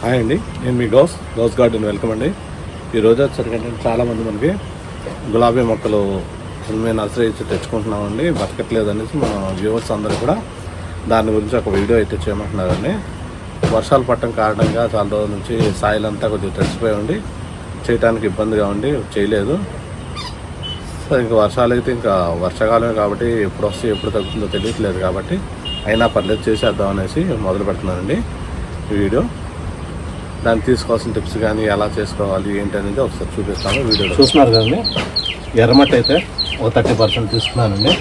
Hi అండి నేను మీ గౌస్. గౌస్ గార్డెన్ వెల్కమ్ అండి. ఈరోజు వచ్చేసరికి చాలామంది మనకి గులాబీ మొక్కలు మేము నర్సరీ ఇచ్చి తెచ్చుకుంటున్నామండి. బతకట్లేదు అనేసి మన వ్యూవర్స్ అందరూ కూడా దాని గురించి ఒక వీడియో అయితే చేయమంటున్నారండి. వర్షాలు పట్టడం కారణంగా చాలా రోజుల నుంచి సాయిల్ అంతా కొద్దిగా తడిచిపోయి ఉండి చేయడానికి ఇబ్బందిగా ఉండి చేయలేదు. సో ఇంకా వర్షాలు అయితే ఇంకా వర్షాకాలమే కాబట్టి ఎప్పుడు వస్తే ఎప్పుడు తగ్గుతుందో తెలియట్లేదు కాబట్టి అయినా పర్లేదు చేసేద్దాం అనేసి మొదలు పెడుతున్నానండి ఈ వీడియో. దాన్ని తీసుకోవాల్సిన టిప్స్ కానీ ఎలా చేసుకోవాలి ఏంటి అనేది ఒకసారి చూపిస్తాను వీడియో చూస్తున్నారు కదండి? ఎర్రమట్టి అయితే ఒక థర్టీ పర్సెంట్ తీసుకున్నానండి.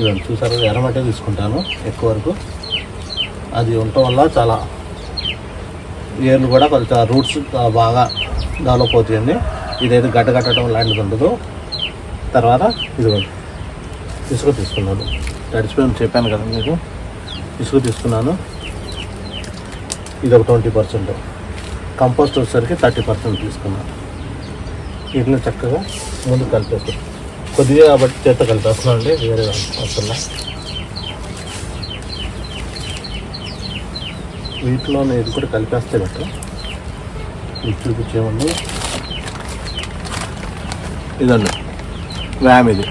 ఇదండి చూసారు? ఎర్రమట్టే తీసుకుంటాను ఎక్కువ వరకు. అది ఉండటం వల్ల చాలా ఏర్లు కూడా కొంచెం రూట్స్ బాగా డెవలప్ అవుతాయండి. ఇదైతే గడ్డ కట్టడం లాంటిది ఉండదు. తర్వాత ఇదిగోండి ఇసుక తీసుకున్నాను. తడిచిపోయి చెప్పాను కదా మీకు? ఇసుక తీసుకున్నాను. ఇది ఒక ట్వంటీ పర్సెంట్. కంపోస్ట్ వచ్చేసరికి థర్టీ పర్సెంట్ తీసుకున్నాను వీటిని చక్కగా ముందు కలిపేస్తాం కొద్దిగా కాబట్టి చేత కలిపేస్తున్నాం అండి వేరే వస్తున్నా. వీటిలో ఇది కూడా కలిపేస్తే బట్ట ఇది చూపించేమండి ఇదండి. వ్యామ్ ఇది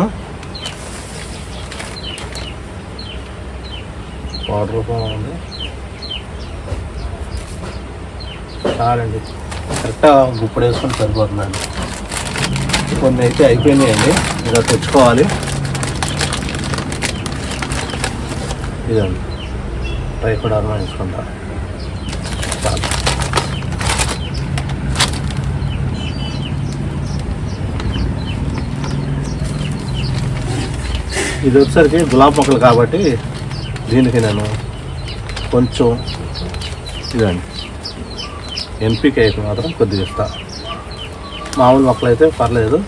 ఆ? పౌడర్ రూపంలో ఉంది. చాలండి. కరెక్ట్గా గుప్పుడు వేసుకొని సరిపోతుందండి. కొన్ని అయితే అయిపోయినాయండి. ఇలా తెచ్చుకోవాలి. ఇదండి. ట్రై కూడా వేసుకుంటా. చాలు. ఇది వచ్చేసరికి గులాబ్ మొక్కలు కాబట్టి దీనికి నేను కొంచెం ఇదండి. ఎంపిక అయితే మాత్రం కొద్దిగా ఇస్తా. మామూలు మొక్కలు అయితే పర్లేదు.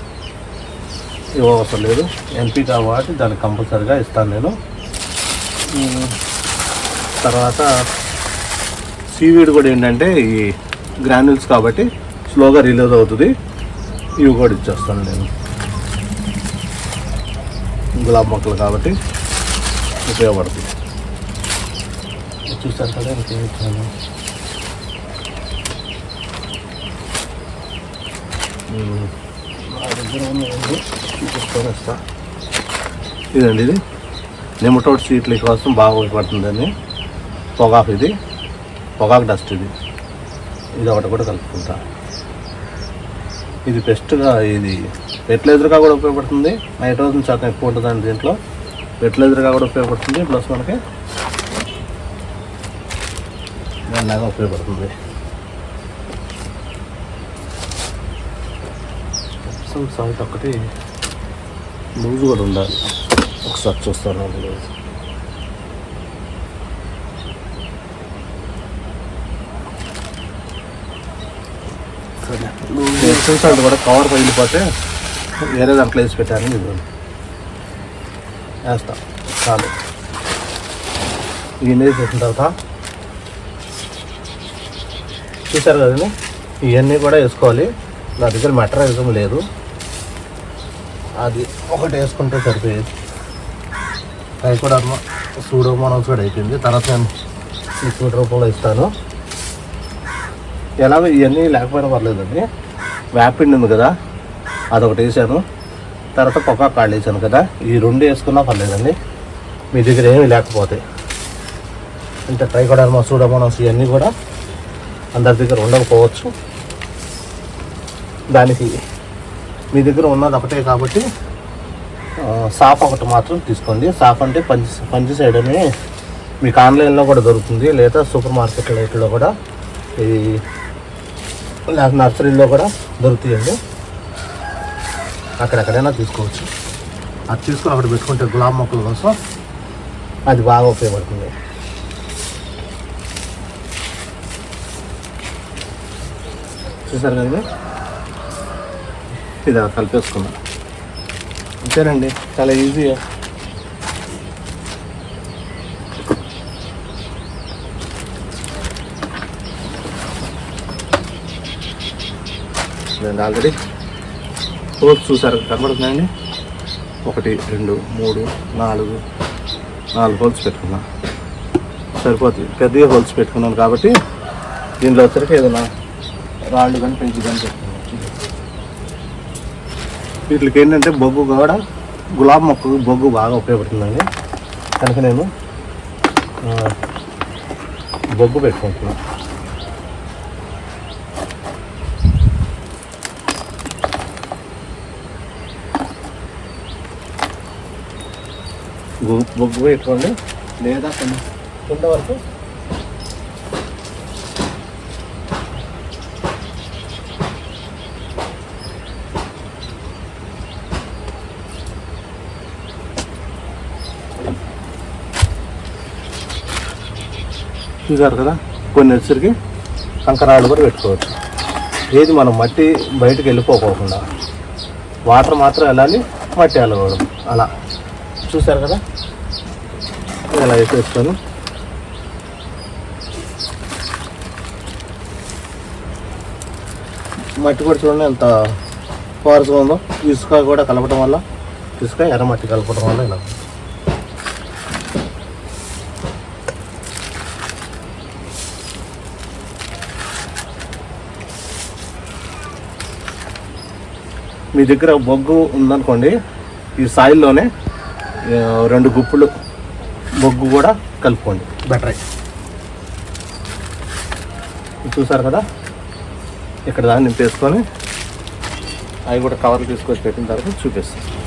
ఇవ్వవసరం లేదు. ఎంపీ కాబట్టి దానికి కంపల్సరిగా ఇస్తాను నేను. తర్వాత సీవీడ్ కూడా ఏంటంటే ఈ గ్రాన్యూల్స్ కాబట్టి స్లోగా రిలీజ్ అవుతుంది. ఇవి కూడా ఇచ్చేస్తాను నేను. గులాబ్ మొక్కలు కాబట్టి ఉపయోగపడుతుంది చూస్తారు కదా ఇంకేం ఇచ్చాను దగ్గర చూసుకొని వస్తా ఇదండి ఇది. నిమటోడ్ సీట్ల కోసం బాగా ఉపయోగపడుతుందని పొగాకు ఇది. పొగాకు డస్ట్ ఇది. ఇది ఒకటి కూడా కలుపుకుంటా. ఇది బెస్ట్గా ఇది ఫెర్టిలైజర్గా కూడా ఉపయోగపడుతుంది. నైట్రోజన్ శాతం ఎక్కువ ఉంటుందండి దీంట్లో. ఫెర్టిలైజర్గా కూడా ఉపయోగపడుతుంది. ప్లస్ మనకి దానిలాగా ఉపయోగపడుతుంది. ఎప్సమ్ సాల్ట్ ఒకటి లూజ్ కూడా ఉండాలి. ఒకసారి చూస్తాను లూజ్ ఎప్సమ్ సాల్ట్ కూడా కవర్ పగిలిపోతే వేరే దాంట్లో వేసి పెట్టాను. ఇది వేస్తా. చాలు. ఇవన్నీ వేసిన తర్వాత చూసారు కదండి? ఇవన్నీ కూడా వేసుకోవాలి. నా దగ్గర మెటరైజం లేదు. అది ఒకటి వేసుకుంటే సరిపోయేది. అది కూడా సూడోమోనోస్ కూడా అయిపోయింది. తర్వాత నేను లిక్విడ్ రూపంలో ఇస్తాను. ఎలాగో ఇవన్నీ లేకపోయినా పర్లేదండి. వేపిండి ఉంది కదా అదొకటి వేసాను. తర్వాత పొక్క కాళ్ళు వేసాను కదా ఈ రెండు వేసుకున్నా పర్లేదండి. మీ దగ్గర ఏమీ లేకపోతే. అంటే ట్రైకోడర్మా సూడోమోనోస్ ఇవన్నీ కూడా అందరి దగ్గర ఉండకపోవచ్చు. దానికి మీ దగ్గర ఉన్నది ఒకటే కాబట్టి సాఫ్ ఒకటి మాత్రం తీసుకోండి. సాఫ్ అంటే పంచి పంచి సైడ్ అని మీకు ఆన్లైన్లో కూడా దొరుకుతుంది. లేదా సూపర్ మార్కెట్లో వీటిలో కూడా ఈ లేక నర్సరీలో కూడా దొరుకుతాయండి. అక్కడెక్కడైనా తీసుకోవచ్చు. అది తీసుకుని అక్కడ పెట్టుకుంటే గులాబ్ మొక్కల కోసం అది బాగా ఉపయోగపడుతుంది. చూసారు కదా ఇది? కలిపేసుకుందాం. అంతేనండి చాలా ఈజీగా నేను ఆల్రెడీ హోల్స్ చూసారు కనబడుతున్నాయండి? ఒకటి రెండు మూడు నాలుగు నాలుగు హోల్స్ పెట్టుకున్నా. సరిపోతుంది పెద్దగా హోల్స్ పెట్టుకున్నాను కాబట్టి దీనిలో వచ్చరికి ఏదైనా రాళ్ళు కానీ పెంచి కానీ పెట్టుకున్నాను వీటికి ఏంటంటే బొగ్గు కూడా గులాబీ మొక్కకు బొగ్గు బాగా ఉపయోగపడుతుందండి. కనుక నేను బొగ్గు పెట్టుకుంటున్నాను బొగ్గు పెట్టుకోండి. లేదా కింద వరకు చూసారు కదా? కొన్ని వచ్చరికి కంకరాళ్ళు కూడా పెట్టుకోవచ్చు. ఏది మనం మట్టి బయటకు వెళ్ళిపోకోకుండా వాటర్ మాత్రం వెళ్ళాలి మట్టి వెళ్ళకూడదు. అలా. చూసారు కదా? ఇలా వేసేస్తాను మట్టి కూడా చూడండి ఎంత ఫోర్స్గా ఉందో. ఇసుక కూడా కలపడం వల్ల ఇసుక ఎర్రమట్టి కలపడం వల్ల ఇలా. మీ దగ్గర బొగ్గు ఉందనుకోండి ఈ సాయిల్లోనే రెండు గుప్పులు బొగ్గు కూడా కలుపుకోండి. బెటర్. చూసారు కదా? ఇక్కడ దాన్ని నింపేసుకొని అవి కూడా కవర్లు తీసుకొచ్చి పెట్టిన తర్వాత చూపిస్తాను.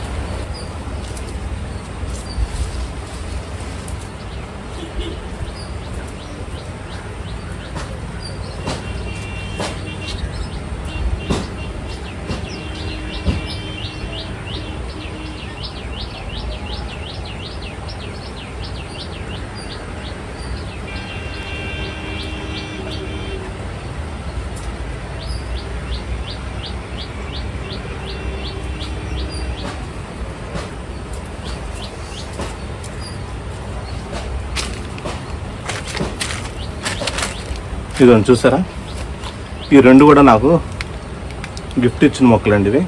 ఇదిగోండి చూసారా? ఈ రెండు కూడా నాకు గిఫ్ట్ ఇచ్చిన మొక్కలండి ఇవి.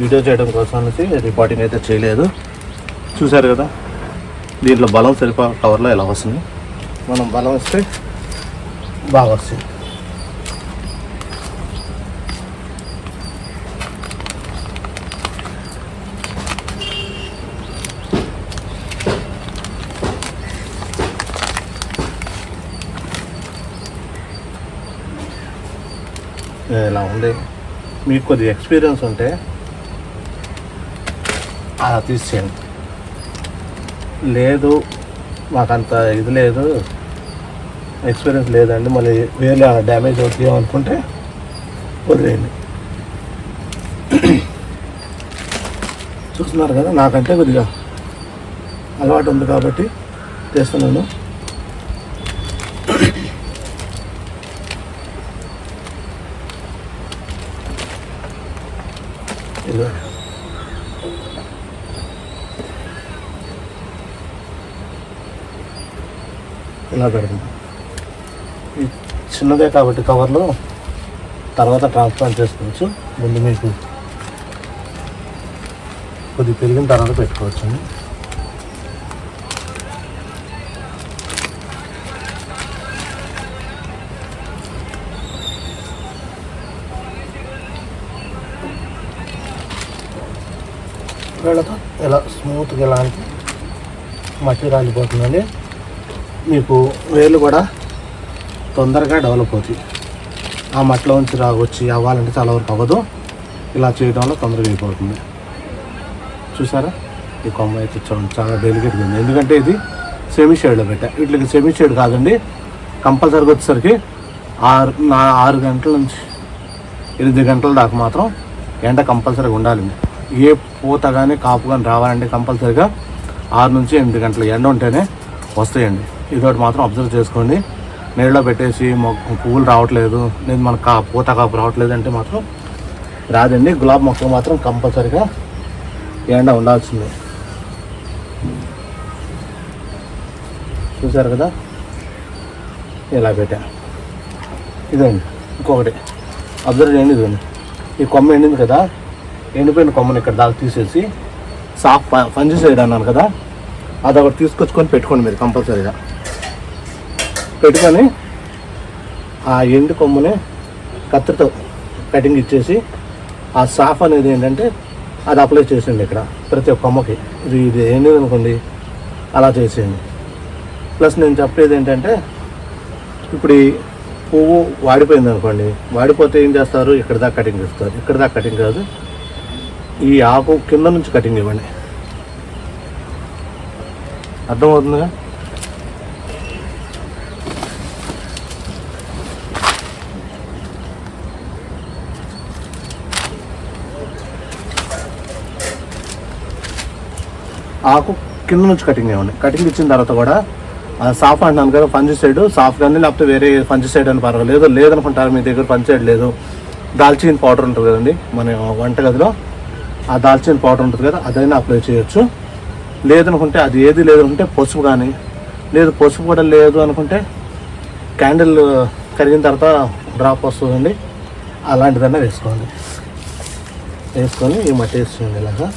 వీడియో చేయడం కోసం అనేసి రిపోర్టింగ్ అయితే చేయలేదు. చూసారు కదా? దీంట్లో బలం సరిపో కవర్లో ఎలా వస్తుంది? మనం బలం ఇస్తే బాగా వస్తుంది. ఇలా ఉంది? మీకు కొద్దిగా ఎక్స్పీరియన్స్ ఉంటే అలా తీసేయండి. లేదు మాకంత ఇది లేదు. ఎక్స్పీరియన్స్ లేదండి మళ్ళీ వేరే డ్యామేజ్ అవుతాయి అనుకుంటే వదిలేయండి. చూస్తున్నారు కదా నాకంటే కొద్దిగా అలవాటు ఉంది కాబట్టి చేస్తున్నాను. ఇలా పెడుతుంది చిన్నదే కాబట్టి కవర్లో తర్వాత ట్రాన్స్ప్లాంట్ చేసుకోవచ్చు. ముందు మీకు కొద్ది పెరిగిన తర్వాత పెట్టుకోవచ్చు వేళతో ఇలా స్మూత్గా ఇలాంటి మట్టి రాలిపోతుందండి. మీకు వేలు కూడా తొందరగా డెవలప్ అవుతాయి. ఆ మట్టిలో నుంచి రాగొచ్చి అవ్వాలంటే చాలా వరకు అవ్వదు. ఇలా చేయడం వల్ల తొందరగా అయిపోతుంది. చూసారా? ఈ కొమ్మ అయితే చూడండి చాలా డెలికేట్గా ఉంది. ఎందుకంటే ఇది సెమీ షేడ్లో పెట్టా వీటికి సెమీ షేడ్ కాదండి. కంపల్సరీగా వచ్చేసరికి ఆరు నా ఆరు గంటల నుంచి ఎనిమిది గంటల దాకా మాత్రం ఎండ కంపల్సరీగా ఉండాలండి. ఏ పూత కానీ కాపు కానీ రావాలంటే కంపల్సరీగా ఆరు నుంచి ఎనిమిది గంటల ఎండ ఉంటేనే వస్తాయండి. ఇదొకటి మాత్రం అబ్జర్వ్ చేసుకోండి. నీళ్ళలో పెట్టేసి మొక్క పువ్వులు రావట్లేదు. నేను మన కా పూత కాపు రావట్లేదు అంటే మాత్రం రాదండి. గులాబీ మొక్కలు మాత్రం కంపల్సరీగా ఎండ ఉండాల్సిందే. చూసారు కదా? ఇలా పెట్టా. ఇదండి. ఇంకొకటి. అబ్జర్వ్ చేయండి ఇదండి. ఈ కొమ్మ ఎండింది కదా? ఎండిపోయిన కొమ్మని ఇక్కడ దాకా తీసేసి సాఫ్ ఫంజి సైడ్ అన్నాను కదా? అదొకటి తీసుకొచ్చుకొని పెట్టుకోండి మీరు కంపల్సరీగా. పెట్టుకొని ఆ ఎండు కొమ్ముని కత్తితో కటింగ్ ఇచ్చేసి ఆ సాఫ్ అనేది ఏంటంటే అది అప్లై చేసేయండి ఇక్కడ ప్రతి ఒక్క కొమ్మకి. ఇది ఇది ఏంటి అనుకోండి అలా చేసేయండి. ప్లస్ నేను చెప్పేది ఏంటంటే ఇప్పుడు ఈ పువ్వు వాడిపోయింది అనుకోండి వాడిపోతే ఏం చేస్తారు? ఇక్కడ దాకా కటింగ్ ఇస్తారు ఇక్కడ దాకా కటింగ్ కాదు ఈ ఆకు కింద నుంచి కటింగ్ ఇవ్వండి. అర్థమవుతుందిగా? ఆకు కింద నుంచి కటింగ్ ఇవ్వండి కటింగ్ ఇచ్చిన తర్వాత కూడా సాఫ్ అంటున్నాను కదా పంచి సైడ్ సాఫ్ కానీ లేకపోతే వేరే పంచి సైడ్ అని పర్వాలేదు. లేదనుకుంటారు మీ దగ్గర పంచి సైడ్ లేదు. దాల్చిన పౌడర్ ఉంటుంది కదండి మన వంటగదిలో ఆ దాల్చిన పౌడర్ ఉంటుంది కదా అదైనా అప్లై చేయొచ్చు. లేదనుకుంటే అది ఏది లేదనుకుంటే పసుపు కానీ లేదు పసుపు కూడా లేదు అనుకుంటే క్యాండిల్ కరిగిన తర్వాత డ్రాప్ వస్తుందండి. అలాంటిదన్నా వేసుకోండి. వేసుకొని ఈ మట్టి వేసుకోండి ఇలాగా.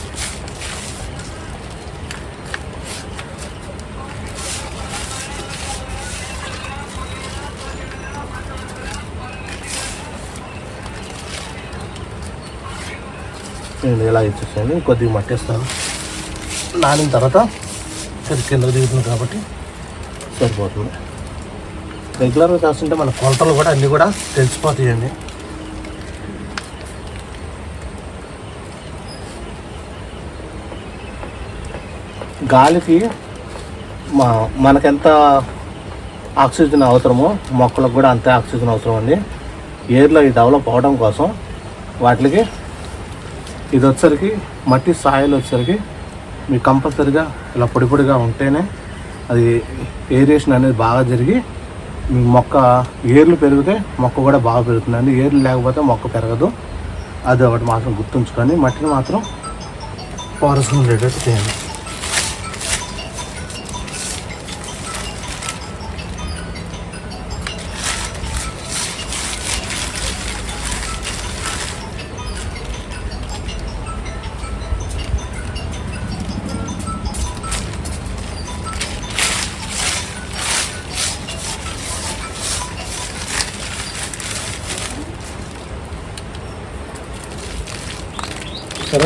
నేను ఇలా ఇచ్చేసాను కొద్దిగా మట్టేస్తాను. నానిన తర్వాత అది కింద దిగుతుంది కాబట్టి సరిపోతుంది. రెగ్యులర్గా కాస్తుంటే మన కొలతలు కూడా అన్నీ కూడా తెలిసిపోతాయండి. గాలికి మా మనకెంత ఆక్సిజన్ అవసరమో మొక్కలకు కూడా అంతే ఆక్సిజన్ అవసరం అండి. ఎయిర్లో ఈ డెవలప్ అవడం కోసం వాటికి ఇది వచ్చరికి మట్టి సాయిల్ వచ్చరికి మీకు కంపల్సరిగా ఇలా పొడి పొడిగా ఉంటేనే అది ఏరియేషన్ అనేది బాగా జరిగి మీ మొక్క ఏర్లు పెరిగితే మొక్క కూడా బాగా పెరుగుతుందండి ఏర్లు లేకపోతే మొక్క పెరగదు. అది ఒకటి మాత్రం గుర్తుంచుకొని మట్టిని మాత్రం పారసం ఉండేటట్టు చేయండి.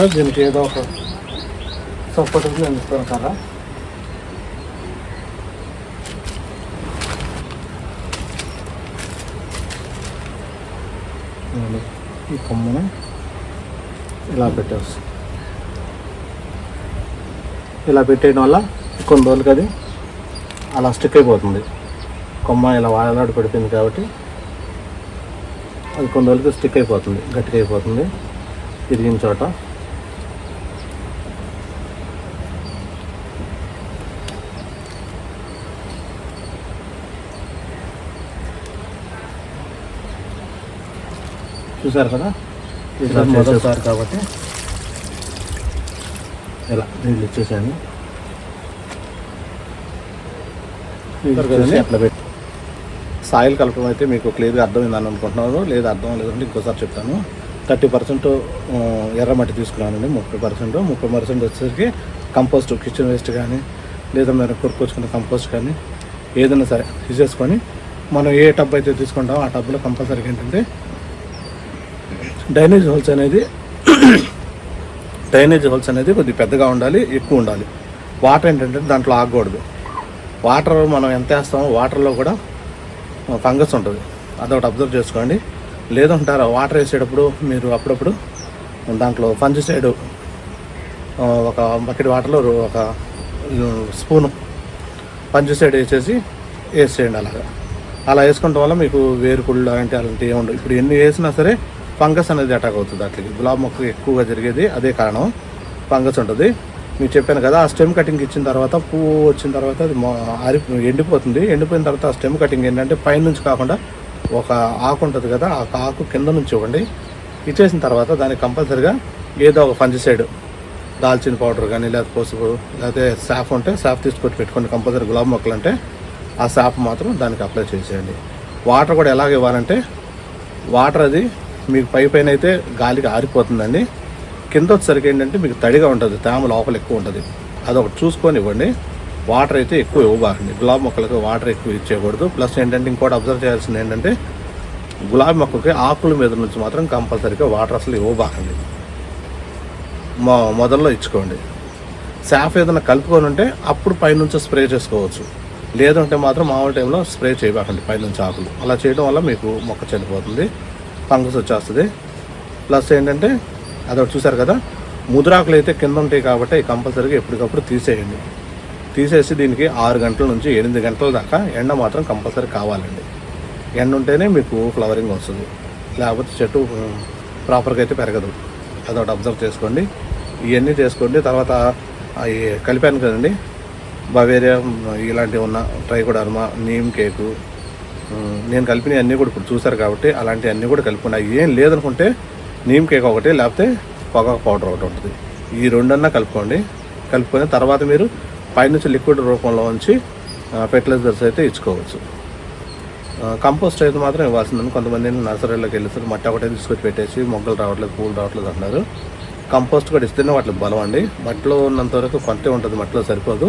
సరే దీనికి ఏదో ఒక సపోర్ట్ నేను ఇస్తాను కదా ఈ కొమ్మని ఇలా పెట్టేస్తాం ఇలా పెట్టేయడం వల్ల కొన్ని రోజులకి అది అలా స్టిక్ అయిపోతుంది. కొమ్మ ఇలా వాడలాడు పడిపోయింది కాబట్టి అది కొన్ని రోజులకి స్టిక్ అయిపోతుంది గట్టిగా అయిపోతుంది. తిరిగిన చోట చూసారు కదా? ఇలా మొదటిసారి కాబట్టి. ఇలా నీళ్ళు ఇచ్చేసాను. అట్లా పెట్టి. సాయిల్ కలపడం అయితే మీకు క్లియర్గా అర్థమైందని అనుకుంటున్నారు లేదా అర్థం లేదంటే ఇంకోసారి చెప్తాను. థర్టీ పర్సెంట్ ఎర్రమట్టి తీసుకున్నానండి ముప్పై పర్సెంట్. ముప్పై పర్సెంట్ వచ్చేసరికి కంపోస్ట్ కిచెన్ వేస్ట్ కానీ లేదా మీరు కొనుక్కొచ్చుకున్న కంపోస్ట్ కానీ ఏదైనా సరే తీసేసుకొని మనం ఏ టబ్ అయితే తీసుకుంటామో ఆ టబ్లో కంపల్సరీగా ఏంటంటే డ్రైనేజ్ హోల్స్ అనేది డ్రైనేజ్ హోల్స్ అనేది కొద్దిగా పెద్దగా ఉండాలి ఎక్కువ ఉండాలి. వాటర్ ఏంటంటే దాంట్లో ఆగకూడదు. వాటర్ మనం ఎంత వేస్తామో వాటర్లో కూడా ఫంగస్ ఉంటుంది. అదొకటి అబ్జర్వ్ చేసుకోండి. లేదంటారా వాటర్ వేసేటప్పుడు మీరు అప్పుడప్పుడు దాంట్లో ఫంజిసైడ్ ఒక బకెట్ వాటర్లో ఒక స్పూను ఫంజిసైడ్ వేసేసి వేసేయండి అలాగా. అలా వేసుకోవడం వల్ల మీకు వేరుకుళ్ళు అలాంటి అలాంటివి ఏముండవు. ఇప్పుడు ఎన్ని వేసినా సరే ఫంగస్ అనేది అటాక్ అవుతుంది అట్లకి. గులాబీ మొక్క ఎక్కువగా జరిగేది అదే కారణం. ఫంగస్ ఉంటుంది. మీకు చెప్పాను కదా ఆ స్టెమ్ కటింగ్ ఇచ్చిన తర్వాత పువ్వు వచ్చిన తర్వాత అది ఆరి ఎండిపోతుంది. ఎండిపోయిన తర్వాత ఆ స్టెమ్ కటింగ్ ఏంటంటే పైన నుంచి కాకుండా ఒక ఆకు ఉంటుంది కదా ఆ ఆకు కింద నుంచి ఇవ్వండి. ఇచ్చేసిన తర్వాత దానికి కంపల్సరిగా ఏదో ఒక ఫంజిసైడ్ దాల్చిన పౌడర్ కానీ లేదా పసుపు లేకపోతే సాఫ్ ఉంటే సాఫ్ తీసుకొచ్చి పెట్టుకోండి. కంపల్సరీ గులాబీ మొక్కలు అంటే ఆ సాఫ్ మాత్రం దానికి అప్లై చేసేయండి. వాటర్ కూడా ఎలాగ ఇవ్వాలంటే వాటర్ అది మీకు పై పైన అయితే గాలికి ఆరిపోతుందండి. కింద వచ్చేసరికి ఏంటంటే మీకు తడిగా ఉంటుంది తేమ లోపల ఎక్కువ ఉంటుంది. అదొకటి చూసుకొని ఇవ్వండి. వాటర్ అయితే ఎక్కువ ఇవ్వబాకండి గులాబీ మొక్కలకు వాటర్ ఎక్కువ ఇచ్చేయకూడదు ప్లస్ ఏంటంటే ఇంకోటి అబ్జర్వ్ చేయాల్సింది ఏంటంటే గులాబీ మొక్కకి ఆకుల మీద నుంచి మాత్రం కంపల్సరీగా వాటర్ అసలు ఇవ్వబాకండి మొ మొదల్లో ఇచ్చుకోండి. సాఫ్ ఏదైనా కలుపుకొని ఉంటే అప్పుడు పైనుంచి స్ప్రే చేసుకోవచ్చు. లేదంటే మాత్రం మామూలు టైంలో స్ప్రే చేయబాకండి పైనుంచి ఆకులు. అలా చేయడం వల్ల మీకు మొక్క చనిపోతుంది. ఫంగస్ వచ్చేస్తుంది. ప్లస్ ఏంటంటే అదొకటి చూసారు కదా ముదురాకులు అయితే కింద ఉంటాయి కాబట్టి కంపల్సరీగా ఎప్పటికప్పుడు తీసేయండి. తీసేసి దీనికి ఆరు గంటల నుంచి ఎనిమిది గంటల దాకా ఎండ మాత్రం కంపల్సరీ కావాలండి. ఎండ ఉంటేనే మీకు ఫ్లవరింగ్ వస్తుంది. లేకపోతే చెట్టు ప్రాపర్గా అయితే పెరగదు. అదొకటి అబ్జర్వ్ చేసుకోండి. ఇవన్నీ చేసుకోండి. తర్వాత అవి కలిపాను కదండి. బవేరియా ఇలాంటివి ఉన్న ట్రైకోడర్మా నీమ్ కేకు నేను కలిపినవి అన్నీ కూడా ఇప్పుడు చూసారు కాబట్టి అలాంటివి అన్నీ కూడా కలుపుకున్నా ఏం లేదనుకుంటే నీమ్ కేక్ ఒకటి లేకపోతే పొగాకు పౌడర్ ఒకటి ఉంటుంది. ఈ రెండన్నా కలుపుకోండి. కలుపుకొని తర్వాత మీరు పైనుంచి లిక్విడ్ రూపంలో ఉంచి ఫెర్టిలైజర్స్ అయితే ఇచ్చుకోవచ్చు. కంపోస్ట్ అయితే మాత్రం ఇవ్వాల్సిందని కొంతమంది నర్సరీలోకి వెళ్ళేసరికి మట్టి ఒకటే తీసుకొచ్చి పెట్టేసి మొగ్గలు రావట్లేదు పూలు రావట్లేదు అంటారు కంపోస్ట్ కూడా ఇస్తేనే వాటికి బలం అండి. మట్టిలో ఉన్నంత వరకు కొంతే ఉంటుంది మట్టిలో సరిపోదు.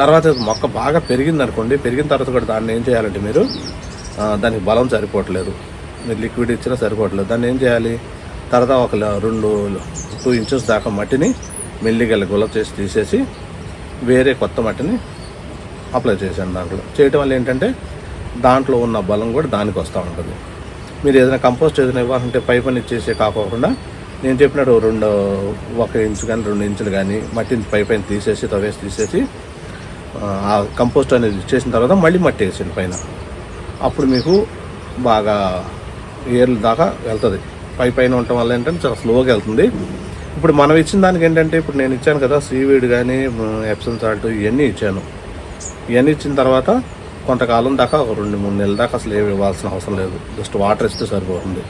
తర్వాత మొక్క బాగా పెరిగింది అనుకోండి పెరిగిన తర్వాత కూడా దాన్ని ఏం చేయాలంటే మీరు దానికి బలం సరిపోవట్లేదు. మీరు లిక్విడ్ ఇచ్చినా సరిపోవట్లేదు. దాన్ని ఏం చేయాలి? తర్వాత ఒక రెండు టూ ఇంచెస్ దాకా మట్టిని మెల్లిగల గుల చేసి తీసేసి వేరే కొత్త మట్టిని అప్లై చేశాను దాంట్లో. చేయటం వల్ల ఏంటంటే దాంట్లో ఉన్న బలం కూడా దానికి వస్తూ ఉంటుంది. మీరు ఏదైనా కంపోస్ట్ ఏదైనా ఇవ్వాలంటే పై పని ఇచ్చేసే కాకోకుండా నేను చెప్పినట్టు రెండు ఒక ఇంచు కానీ రెండు ఇంచులు కానీ మట్టిని పై పైన తీసేసి తవ్వేసి తీసేసి ఆ కంపోస్ట్ అనేది చేసిన తర్వాత మళ్ళీ మట్టి వేసింది పైన. అప్పుడు మీకు బాగా ఏర్లు దాకా వెళ్తుంది. పై పైన ఉండటం వల్ల ఏంటంటే చాలా స్లోగా వెళ్తుంది. ఇప్పుడు మనం ఇచ్చిన దానికి ఏంటంటే ఇప్పుడు నేను ఇచ్చాను కదా సీవీడ్ కానీ ఎప్సన్ సాల్ట్ ఇవన్నీ ఇచ్చాను. ఇవన్నీ ఇచ్చిన తర్వాత కొంతకాలం దాకా ఒక రెండు మూడు నెలల దాకా అసలు ఏమి ఇవ్వాల్సిన అవసరం లేదు. జస్ట్ వాటర్ ఇస్తే సరిపోతుంది.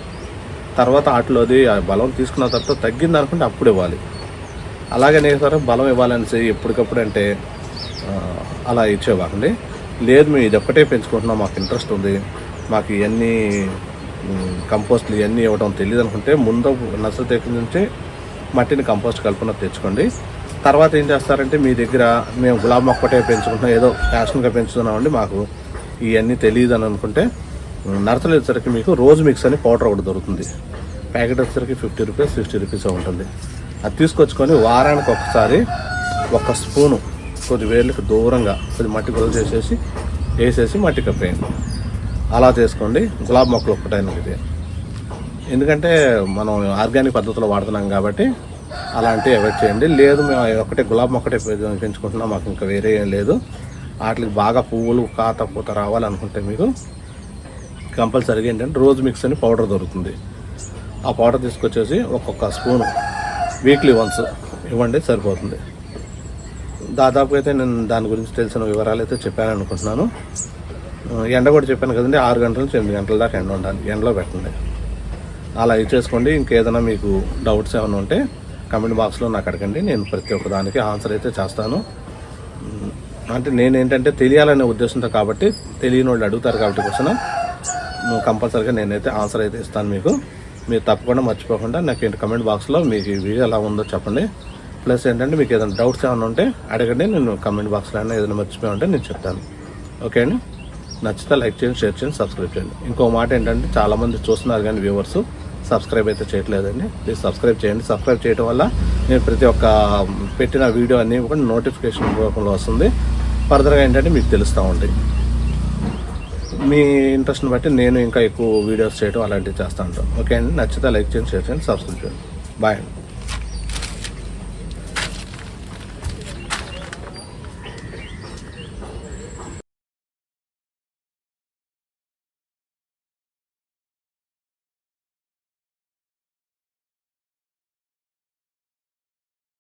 తర్వాత వాటిలోది ఆ బలం తీసుకున్న తర్వాత తగ్గింది అనుకుంటే అప్పుడు ఇవ్వాలి. అలాగే నేను సరే బలం ఇవ్వాలని ఎప్పటికప్పుడు అంటే అలా ఇచ్చేవారండి లేదు మేము ఇది ఒక్కటే పెంచుకుంటున్నాం మాకు ఇంట్రెస్ట్ ఉంది. మాకు ఇవన్నీ కంపోస్ట్లు ఇవన్నీ ఇవ్వడం తెలియదు అనుకుంటే ముందు నర్సరీ దగ్గర నుంచి మట్టిని కంపోస్ట్ కలుపున తెచ్చుకోండి. తర్వాత ఏం చేస్తారంటే మీ దగ్గర మేము గులాబీ మొక్కటే ఒకటే పెంచుకుంటున్నాం ఏదో ఫ్యాషన్గా పెంచుతున్నామండి మాకు. ఇవన్నీ తెలియదు అని అనుకుంటే ఉమ్, నర్సరీ వచ్చేసరికి మీకు రోజు మిక్స్ అని పౌడర్ ఒకటి దొరుకుతుంది. ప్యాకెట్ వచ్చేసరికి ఫిఫ్టీ రూపీస్ సిక్స్టీ రూపీస్ ఉంటుంది. అది తీసుకొచ్చుకొని వారానికి ఒకసారి ఒక స్పూను కొద్ది వేర్లకు దూరంగా కొద్ది మట్టి గొడవ చేసేసి వేసేసి మట్టి కప్పేయండి. అలా చేసుకోండి. గులాబీ మొక్కలు ఒక్కటైన ఇది. ఎందుకంటే మనం ఆర్గానిక్ పద్ధతిలో వాడుతున్నాం కాబట్టి అలాంటివి అవాయిడ్ చేయండి. లేదు మేము ఒకటే గులాబీ మొక్కటే పెంచుకుంటున్నాం మాకు ఇంకా వేరే ఏం లేదు. వాటికి బాగా పువ్వులు కాత పూత రావాలనుకుంటే మీకు కంపల్సరీగా ఏంటంటే రోజు మిక్స్ అని పౌడర్ దొరుకుతుంది. ఆ పౌడర్ తీసుకొచ్చేసి ఒక్కొక్క స్పూన్ వీక్లీ వన్స్ ఇవ్వండి సరిపోతుంది. దాదాపుగా అయితే నేను దాని గురించి తెలిసిన వివరాలు అయితే చెప్పాను అనుకుంటున్నాను ఎండ కూడా చెప్పాను కదండి ఆరు గంటల నుంచి ఎనిమిది గంటల దాకా ఎండ ఉండాలి ఎండలో పెట్టండి. అలా ఇది చేసుకోండి ఇంకేదైనా మీకు డౌట్స్ ఏమైనా ఉంటే కమెంట్ బాక్స్లో నాకు అడగండి నేను ప్రతి ఒక్క దానికి ఆన్సర్ అయితే చేస్తాను. అంటే నేను ఏంటంటే తెలియాలనే ఉద్దేశంతో కాబట్టి తెలియని వాళ్ళు అడుగుతారు కాబట్టి కోసం కంపల్సరీగా నేనైతే ఆన్సర్ అయితే ఇస్తాను మీకు. మీరు తప్పకుండా మర్చిపోకుండా నాకు ఏంటి కమెంట్ బాక్స్లో మీకు వీడియో ఎలా ఉందో చెప్పండి. ప్లస్ ఏంటంటే మీకు ఏదైనా డౌట్స్ ఏమైనా ఉంటే అడగండి నేను కమెంట్ బాక్స్లో అయినా ఏదైనా మర్చిపోయి ఉంటే నేను చెప్తాను. ఓకే అండి? నచ్చితే లైక్ చేయండి షేర్ చేయండి సబ్స్క్రైబ్ చేయండి. ఇంకో మాట ఏంటంటే చాలామంది చూస్తున్నారు కానీ వ్యూవర్స్ సబ్స్క్రైబ్ అయితే చేయట్లేదండి. ప్లీజ్ సబ్స్క్రైబ్ చేయండి. సబ్స్క్రైబ్ చేయడం వల్ల నేను ప్రతి ఒక్క పెట్టిన వీడియో అన్నీ కూడా నోటిఫికేషన్ రూపంలో వస్తుంది. ఫర్దర్గా ఏంటంటే మీకు తెలుస్తూ ఉంటాయి. మీ ఇంట్రెస్ట్ని బట్టి నేను ఇంకా ఎక్కువ వీడియోస్ చేయడం అలాంటివి చేస్తూ ఉంటాను. ఓకే అండి? నచ్చితే లైక్ చేయండి షేర్ చేయండి సబ్స్క్రైబ్ చేయండి. బాయ్ అండి.